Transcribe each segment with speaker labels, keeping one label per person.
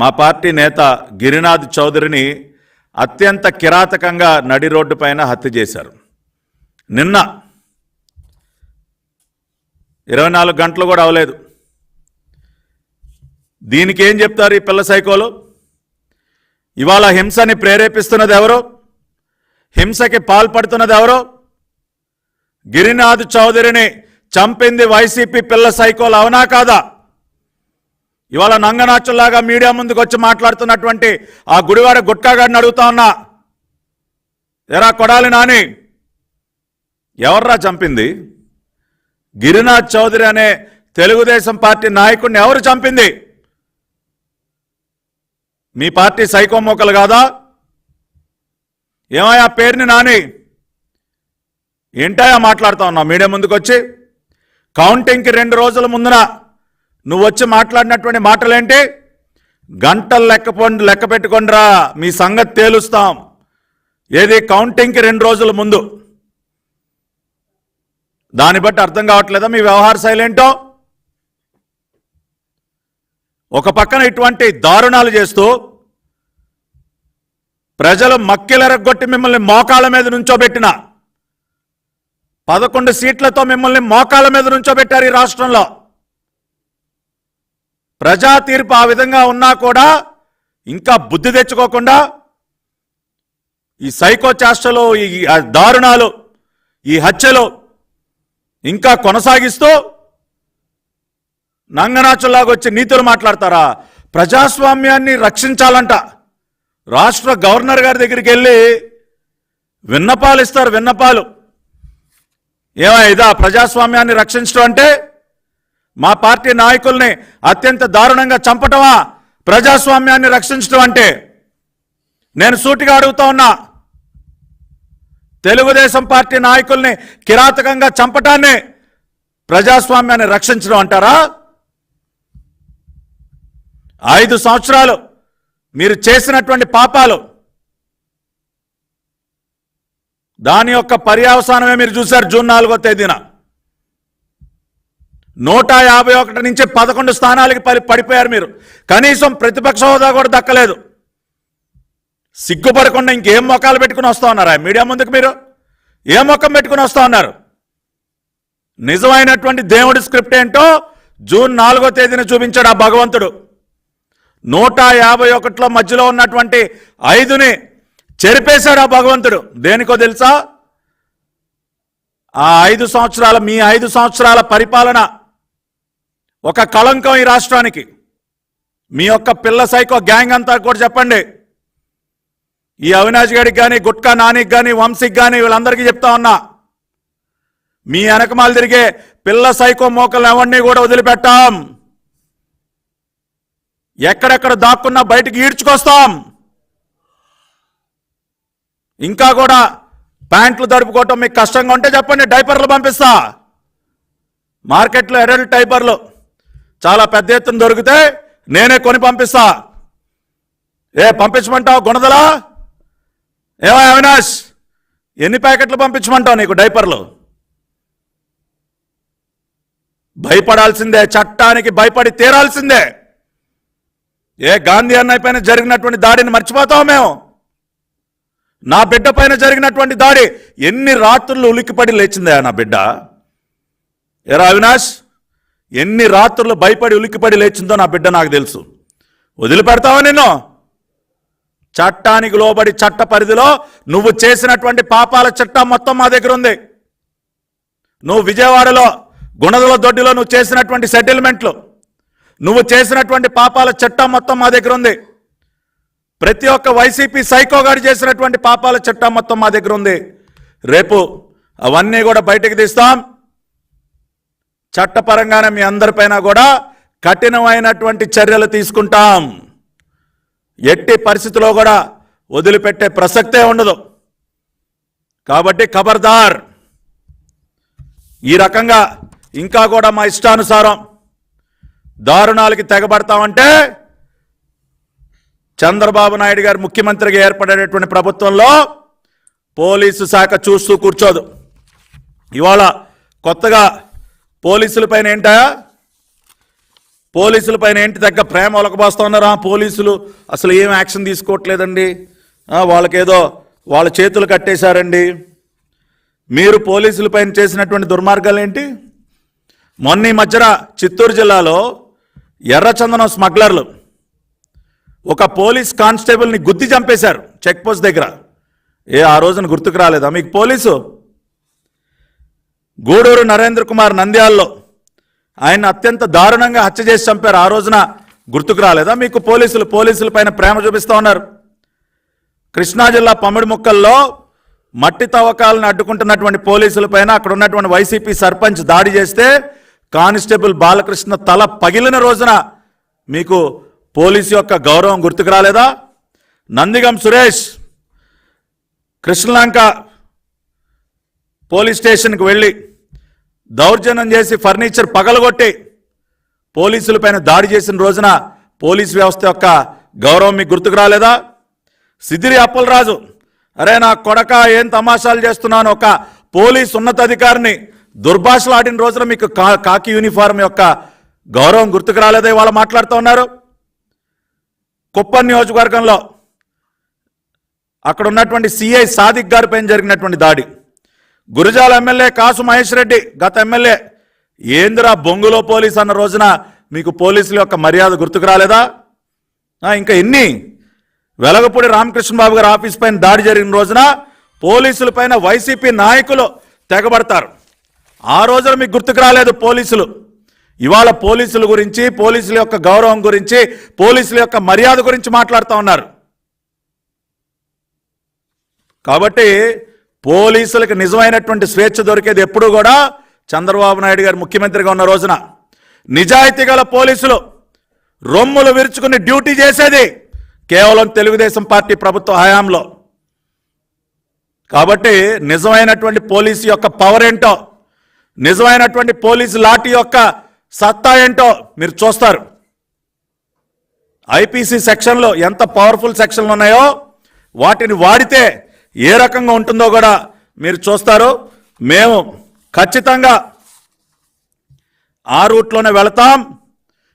Speaker 1: మా పార్టీ నేత గిరినాథ్ చౌదరిని అత్యంత కిరాతకంగా నడి రోడ్డు పైన హత్య చేశారు. నిన్న ఇరవై నాలుగు గంటలు కూడా అవలేదు. దీనికి ఏం చెప్తారు ఈ పిల్ల సైకోలు? ఇవాళ హింసని ప్రేరేపిస్తున్నది ఎవరో? హింసకి పాల్పడుతున్నది ఎవరో? గిరినాథ్ చౌదరిని చంపింది వైసీపీ పిల్ల సైకోలు అవునా కాదా? ఇవాళ నంగనాచుల్లాగా మీడియా ముందుకు వచ్చి మాట్లాడుతున్నటువంటి ఆ గుడివాడ గుట్కాగాడిని అడుగుతా ఉన్నా. ఎరా కొడాలి నాని ఎవర్రా చంపింది? గిరినాథ్ చౌదరి అనే తెలుగుదేశం పార్టీ నాయకుడిని ఎవరు చంపింది? మీ పార్టీ సైకో మోకలు కాదా? ఏమయ్యా పేరుని నాని? ఏంటాయా మాట్లాడుతా ఉన్నావు మీడియా ముందుకు వచ్చి కౌంటింగ్కి రెండు రోజుల ముందున నువ్వు వచ్చి మాట్లాడినటువంటి మాటలేంటి? గంటలు లెక్క లెక్క పెట్టుకొండ్రా మీ సంగతి తేలుస్తాం. ఏది కౌంటింగ్కి రెండు రోజుల ముందు. దాన్ని బట్టి అర్థం కావట్లేదా మీ వ్యవహార శైలి ఏంటో ఒక పక్కన ఇటువంటి దారుణాలు చేస్తూ ప్రజలు మక్కిలెరగొట్టి మిమ్మల్ని మోకాళ్ళ మీద నుంచోబెట్టిన పదకొండు సీట్లతో మిమ్మల్ని మోకాళ్ళ మీద నుంచోబెట్టారు ఈ రాష్ట్రంలో. ప్రజా తీర్పు ఆ విధంగా ఉన్నా కూడా ఇంకా బుద్ధి తెచ్చుకోకుండా ఈ సైకో చేష్టలు ఈ దారుణాలు ఈ హత్యలు ఇంకా కొనసాగిస్తూ నంగనాచులాగా వచ్చి నీతులు మాట్లాడతారా? ప్రజాస్వామ్యాన్ని రక్షించాలంట. రాష్ట్ర గవర్నర్ గారి దగ్గరికి వెళ్ళి విన్నపాలు ఇస్తారు విన్నపాలు. ఏమైదా ఇదా ప్రజాస్వామ్యాన్ని రక్షించడం అంటే మా పార్టీ నాయకుల్ని అత్యంత దారుణంగా చంపటమా? ప్రజాస్వామ్యాన్ని రక్షించడం అంటే? నేను సూటిగా అడుగుతా ఉన్నా తెలుగుదేశం పార్టీ నాయకుల్ని కిరాతకంగా చంపటాన్ని ప్రజాస్వామ్యాన్ని రక్షించడం అంటారా? ఐదు సంవత్సరాలు మీరు చేసినటువంటి పాపాలు దాని యొక్క పర్యావసానమే మీరు చూశారు జూన్ నాలుగో తేదీన. నూట యాభై ఒకటి నుంచి పదకొండు స్థానాలకి పడి పడిపోయారు మీరు. కనీసం ప్రతిపక్ష హోదా కూడా దక్కలేదు. సిగ్గుపడకుండా ఇంకేం మొక్కలు పెట్టుకుని వస్తూ ఉన్నారా? మీడియా ముందుకు మీరు. ఏ మొక్కం పెట్టుకుని వస్తా ఉన్నారు? నిజమైనటువంటి దేవుడి స్క్రిప్ట్ ఏంటో జూన్ నాలుగో తేదీన చూపించాడు ఆ భగవంతుడు. నూట యాభై ఒకటిలో మధ్యలో ఉన్నటువంటి ఐదుని చెరిపేశాడు ఆ భగవంతుడు. దేనికో తెలుసా? ఆ ఐదు సంవత్సరాల మీ ఐదు సంవత్సరాల పరిపాలన ఒక కళంకం ఈ రాష్ట్రానికి. మీ యొక్క పిల్ల సైకో గ్యాంగ్ అంతా కూడా చెప్పండి. ఈ అవినాష్ గారికి కానీ గుట్కా నానికి కానీ వంశీకి కానీ వీళ్ళందరికీ చెప్తా ఉన్నా. మీ వెనకమాలు తిరిగే పిల్ల సైకో మోకలు ఎవరిని కూడా వదిలిపెట్టాం. ఎక్కడెక్కడ దాక్కున్నా బయటికి ఈడ్చుకొస్తాం. ఇంకా కూడా ప్యాంట్లు దడుపుకోవటం మీకు కష్టంగా ఉంటే చెప్పండి డైపర్లు పంపిస్తా. మార్కెట్లో ఎర్రల్ డైపర్లు చాలా పెద్ద ఎత్తున దొరికితే నేనే కొని పంపిస్తా. ఏ పంపించమంటావు గుణదలా? ఏమో అవినాష్ ఎన్ని ప్యాకెట్లు పంపించమంటావు నీకు డైపర్లు? భయపడాల్సిందే చట్టానికి భయపడి తీరాల్సిందే. ఏ గాంధీ అన్నయ్య పైన జరిగినటువంటి దాడిని మర్చిపోతాం మేము. నా బిడ్డ పైన జరిగినటువంటి దాడి ఎన్ని రాత్రులు ఉలిక్కిపడి లేచిందే నా బిడ్డ. ఎరా అవినాష్ ఎన్ని రాత్రులు భయపడి ఉలిక్కిపడి లేచిందో నా బిడ్డ నాకు తెలుసు. వదిలిపెడతావా నిన్ను? చట్టానికి లోబడి చట్ట పరిధిలో నువ్వు చేసినటువంటి పాపాల చట్టం మొత్తం మా దగ్గర ఉంది. నువ్వు విజయవాడలో గుణదల దొడ్డిలో నువ్వు చేసినటువంటి సెటిల్మెంట్లు నువ్వు చేసినటువంటి పాపాల చట్టం మొత్తం మా దగ్గర ఉంది. ప్రతి ఒక్క వైసీపీ సైకో గారు చేసినటువంటి పాపాల చట్టం మొత్తం మా దగ్గర ఉంది. రేపు అవన్నీ కూడా బయటకు తీస్తాం. చట్టపరంగానే మీ అందరిపైన కూడా కఠినమైనటువంటి చర్యలు తీసుకుంటాం. ఎట్టి పరిస్థితిలో కూడా వదిలిపెట్టే ప్రసక్తే ఉండదు. కాబట్టి ఖబర్దార్. ఈ రకంగా ఇంకా కూడా మా ఇష్టానుసారం దారుణాలకి తెగబడతామంటే చంద్రబాబు నాయుడు గారు ముఖ్యమంత్రిగా ఏర్పడేటటువంటి ప్రభుత్వంలో పోలీసు శాఖ చూస్తూ కూర్చోదు. ఇవాళ కొత్తగా పోలీసుల పైన ఏంటా? పోలీసుల పైన ఏంటి దగ్గర ప్రేమ ఒలకబోస్తా పోలీసులు అసలు ఏం యాక్షన్ తీసుకోవట్లేదండి. వాళ్ళకేదో వాళ్ళ చేతులు కట్టేశారండి. మీరు పోలీసుల పైన చేసినటువంటి దుర్మార్గాలు ఏంటి? మొన్న ఈ మధ్యన చిత్తూరు జిల్లాలో ఎర్రచందనం స్మగ్లర్లు ఒక పోలీస్ కానిస్టేబుల్ని గుద్ది చంపేశారు చెక్ పోస్ట్ దగ్గర. ఏ ఆ రోజున గుర్తుకు రాలేదా? మీకు పోలీసు గూడూరు నరేంద్ర కుమార్ నంద్యాల్లో ఆయన అత్యంత దారుణంగా హత్య చేసి చంపారు. ఆ రోజున గుర్తుకు రాలేదా? మీకు పోలీసులు పోలీసుల పైన ప్రేమ చూపిస్తూ ఉన్నారు. కృష్ణా జిల్లా పమిడి ముక్కల్లో మట్టి తవ్వకాలను అడ్డుకుంటున్నటువంటి పోలీసుల పైన అక్కడ ఉన్నటువంటి వైసీపీ సర్పంచ్ దాడి చేస్తే కానిస్టేబుల్ బాలకృష్ణ తల పగిలిన రోజున మీకు పోలీసు యొక్క గౌరవం గుర్తుకు రాలేదా? నందిగం సురేష్ కృష్ణలంక పోలీస్ స్టేషన్కి వెళ్ళి దౌర్జన్యం చేసి ఫర్నిచర్ పగలగొట్టి పోలీసులపైన దాడి చేసిన రోజున పోలీస్ వ్యవస్థ యొక్క గౌరవం మీకు గుర్తుకు రాలేదా? సిదిరి అప్పలరాజు అరే నా కొడక ఏం తమాషాలు చేస్తున్నాను? ఒక పోలీస్ ఉన్నతాధికారిని దుర్భాషలు ఆడిన రోజున మీకు కా కాకి యూనిఫారం యొక్క గౌరవం గుర్తుకు రాలేదా ఇవాళ మాట్లాడుతూ ఉన్నారు? కుప్పం నియోజకవర్గంలో అక్కడ ఉన్నటువంటి సిఐ సాదిక్ గారిపై జరిగినటువంటి దాడి. గురజాల ఎమ్మెల్యే కాసు మహేష్ రెడ్డి గత ఎమ్మెల్యే. ఏందిరా బొంగులో పోలీస్ అన్న రోజున మీకు పోలీసుల యొక్క మర్యాద గుర్తుకు రాలేదా? ఇంకా ఎన్ని? వెలగపూడి రామకృష్ణ బాబు గారి ఆఫీస్ పైన దాడి జరిగిన రోజున పోలీసుల పైన వైసీపీ నాయకులు తెగబడతారు. ఆ రోజున మీకు గుర్తుకు రాలేదు పోలీసులు. ఇవాళ పోలీసుల గురించి పోలీసుల యొక్క గౌరవం గురించి పోలీసుల యొక్క మర్యాద గురించి మాట్లాడుతూ ఉన్నారు. కాబట్టి పోలీసులకు నిజమైనటువంటి స్వేచ్ఛ దొరికేది ఎప్పుడూ కూడా చంద్రబాబు నాయుడు గారు ముఖ్యమంత్రిగా ఉన్న రోజున. నిజాయితీ గల పోలీసులు రొమ్ములు విరుచుకుని డ్యూటీ చేసేది కేవలం తెలుగుదేశం పార్టీ ప్రభుత్వ హయాంలో. కాబట్టి నిజమైనటువంటి పోలీసు యొక్క పవర్ ఏంటో నిజమైనటువంటి పోలీసు లాఠీ యొక్క సత్తా ఏంటో మీరు చూస్తారు. ఐపీసీ సెక్షన్లో ఎంత పవర్ఫుల్ సెక్షన్లు ఉన్నాయో వాటిని వాడితే ఏ రకంగా ఉంటుందో కూడా మీరు చూస్తారు. మేము ఖచ్చితంగా ఆ రూట్లోనే వెళతాం.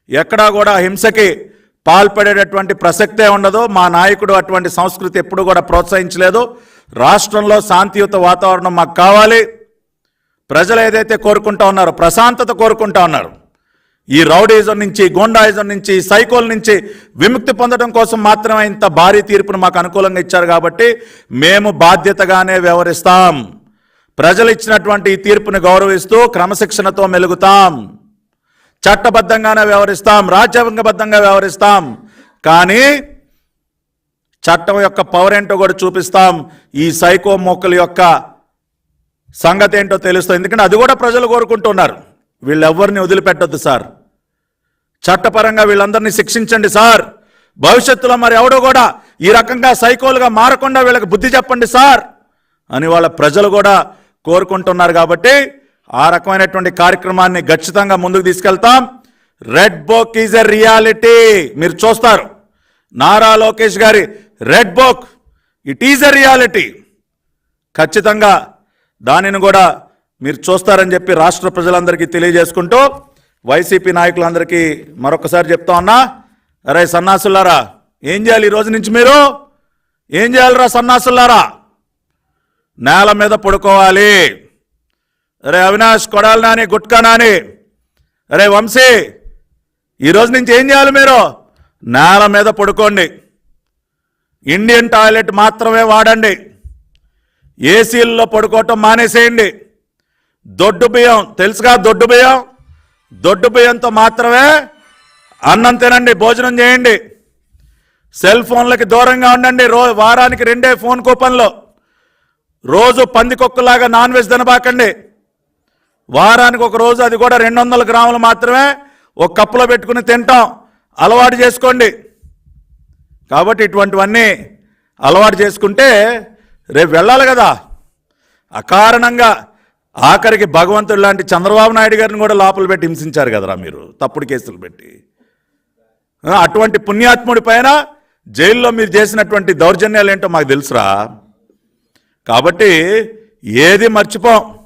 Speaker 1: ఎక్కడా కూడా హింసకి పాల్పడేటటువంటి ప్రసక్తే ఉండదు. మా నాయకుడు అటువంటి సంస్కృతి ఎప్పుడు కూడా ప్రోత్సహించలేదు. రాష్ట్రంలో శాంతియుత వాతావరణం మాకు కావాలి. ప్రజలు ఏదైతే కోరుకుంటా ఉన్నారో ప్రశాంతత కోరుకుంటా ఉన్నారు. ఈ రౌడీజం నుంచి గోండాయిజం నుంచి సైకోల్ నుంచి విముక్తి పొందడం కోసం మాత్రమే ఇంత భారీ తీర్పును మాకు అనుకూలంగా ఇచ్చారు కాబట్టి మేము బాధ్యతగానే వ్యవహరిస్తాం. ప్రజలు ఇచ్చినటువంటి ఈ తీర్పును గౌరవిస్తూ క్రమశిక్షణతో మెలుగుతాం. చట్టబద్ధంగానే వ్యవహరిస్తాం రాజ్యాంగబద్ధంగా వ్యవహరిస్తాం. కానీ చట్టం యొక్క పవర్ ఏంటో కూడా చూపిస్తాం. ఈ సైకో మొక్కల యొక్క సంగతి ఏంటో తెలుస్తుంది ఎందుకంటే అది కూడా ప్రజలు కోరుకుంటున్నారు. వీళ్ళెవ్వరిని వదిలిపెట్టొద్దు సార్. చట్టపరంగా వీళ్ళందరినీ శిక్షించండి సార్. భవిష్యత్తులో మరి ఎవడో కూడా ఈ రకంగా సైకోలుగా మారకుండా వీళ్ళకి బుద్ధి చెప్పండి సార్ అని వాళ్ళ ప్రజలు కూడా కోరుకుంటున్నారు కాబట్టి ఆ రకమైనటువంటి కార్యక్రమాన్ని ఖచ్చితంగా ముందుకు తీసుకెళ్తాం. Red book is a reality. మీరు చూస్తారు. నారా లోకేష్ గారి red book it is a reality. ఖచ్చితంగా దానిని కూడా మీరు చూస్తారని చెప్పి రాష్ట్ర ప్రజలందరికీ తెలియజేసుకుంటూ వైసీపీ నాయకులందరికీ మరొకసారి చెప్తా ఉన్నా అరే సన్నాసులారా ఏం చేయాలి ఈ రోజు నుంచి మీరు? ఏం చేయాలిరా సన్నాసులారా? నేల మీద పడుకోవాలి. అరే అవినాష్ కొడాలి నాని గుట్కా నాని అరే వంశీ ఈరోజు నుంచి ఏం చేయాలి మీరు? నేల మీద పడుకోండి. ఇండియన్ టాయిలెట్ మాత్రమే వాడండి. ఏసీల్లో పడుకోవటం మానేసేయండి. దొడ్డు బియ్యం. తెలుసుగా దొడ్డు బియ్యం? దొడ్డు బియ్యంతో మాత్రమే అన్నం తినండి భోజనం చేయండి. సెల్ ఫోన్లకి దూరంగా ఉండండి. రో వారానికి రెండే ఫోన్ కూపన్లు. రోజు పందికొక్కలాగా నాన్ వెజ్ తినబాకండి. వారానికి ఒక రోజు అది కూడా రెండు వందల గ్రాములు మాత్రమే ఒక కప్పులో పెట్టుకుని తింటాం. అలవాటు చేసుకోండి. కాబట్టి ఇటువంటివన్నీ అలవాటు చేసుకుంటే రేపు వెళ్ళాలి కదా. అకారణంగా ఆఖరికి భగవంతుడు లాంటి చంద్రబాబు నాయుడు గారిని కూడా లోపల పెట్టి హింసించారు కదరా మీరు? తప్పుడు కేసులు పెట్టి. అటువంటి పుణ్యాత్ముడి పైన జైల్లో మీరు చేసినటువంటి దౌర్జన్యాలు ఏంటో మాకు తెలుసురా. కాబట్టి ఏది మర్చిపోం.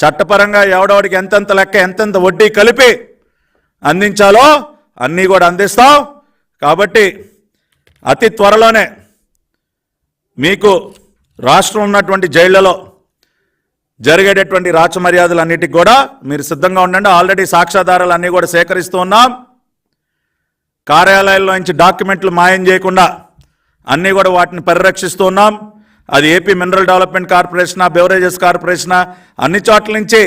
Speaker 1: చట్టపరంగా ఎవడెవడికి ఎంతెంత లెక్క ఎంతెంత వడ్డీ కలిపి అందించాలో అన్నీ కూడా అందిస్తాం. కాబట్టి అతి త్వరలోనే మీకు రాష్ట్రం ఉన్నటువంటి జైళ్ళలో జరిగేటటువంటి రాచ మర్యాదలన్నిటికి కూడా మీరు సిద్ధంగా ఉండండి. ఆల్రెడీ సాక్ష్యాధారాలు అన్నీ కూడా సేకరిస్తూ ఉన్నాం. కార్యాలయాల్లో నుంచి డాక్యుమెంట్లు మాయం చేయకుండా అన్నీ కూడా వాటిని పరిరక్షిస్తూ ఉన్నాం. అది ఏపీ మినరల్ డెవలప్మెంట్ కార్పొరేషనా బెవరేజెస్ కార్పొరేషనా అన్ని చోట్ల నుంచి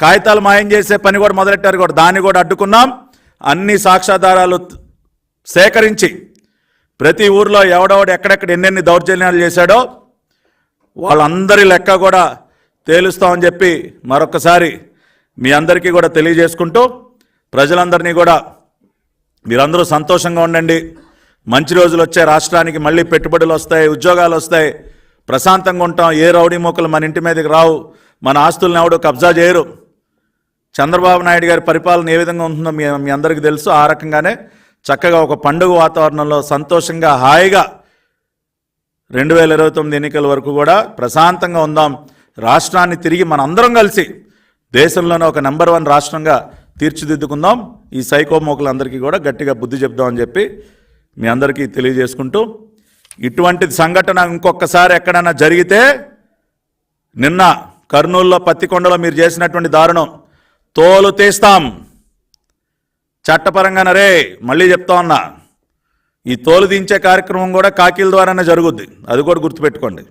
Speaker 1: కాగితాలు మాయం చేసే పని కూడా మొదలెట్టారు కూడా. దాన్ని కూడా అడ్డుకున్నాం. అన్ని సాక్ష్యాధారాలు సేకరించి ప్రతి ఊర్లో ఎవడెవడు ఎక్కడెక్కడ ఎన్నెన్ని దౌర్జన్యాలు చేశాడో వాళ్ళందరి లెక్క కూడా తేలుస్తామని చెప్పి మరొకసారి మీ అందరికీ కూడా తెలియజేసుకుంటూ ప్రజలందరినీ కూడా మీరందరూ సంతోషంగా ఉండండి. మంచి రోజులు వచ్చాయి రాష్ట్రానికి మళ్ళీ పెట్టుబడులు వస్తాయి ఉద్యోగాలు వస్తాయి. ప్రశాంతంగా ఉంటాం. ఏ రౌడీ మొక్కలు మన ఇంటి మీదకి రావు. మన ఆస్తులను ఎవడు కబ్జా చేయరు. చంద్రబాబు నాయుడు గారి పరిపాలన ఏ విధంగా ఉంటుందో మీ మీ అందరికీ తెలుసు. ఆ రకంగానే చక్కగా ఒక పండుగ వాతావరణంలో సంతోషంగా హాయిగా రెండు వేల ఇరవై తొమ్మిది ఎన్నికల వరకు కూడా ప్రశాంతంగా ఉందాం. రాష్ట్రాన్ని తిరిగి మన అందరం కలిసి దేశంలోనే ఒక నెంబర్ వన్ రాష్ట్రంగా తీర్చిదిద్దుకుందాం. ఈ సైకోమోకులందరికీ కూడా గట్టిగా బుద్ధి చెప్దామని చెప్పి మీ అందరికీ తెలియజేసుకుంటూ ఇటువంటి సంఘటన ఇంకొకసారి ఎక్కడైనా జరిగితే నిన్న కర్నూలులో పత్తికొండలో మీరు చేసినటువంటి దారుణం. తోలు తీస్తాం. చట్టపరంగానరే మళ్ళీ చెప్తా ఉన్నా. ఈ తోలు దించే కార్యక్రమం కూడా కాకీల ద్వారానే జరుగుద్ది. అది కూడా గుర్తుపెట్టుకోండి.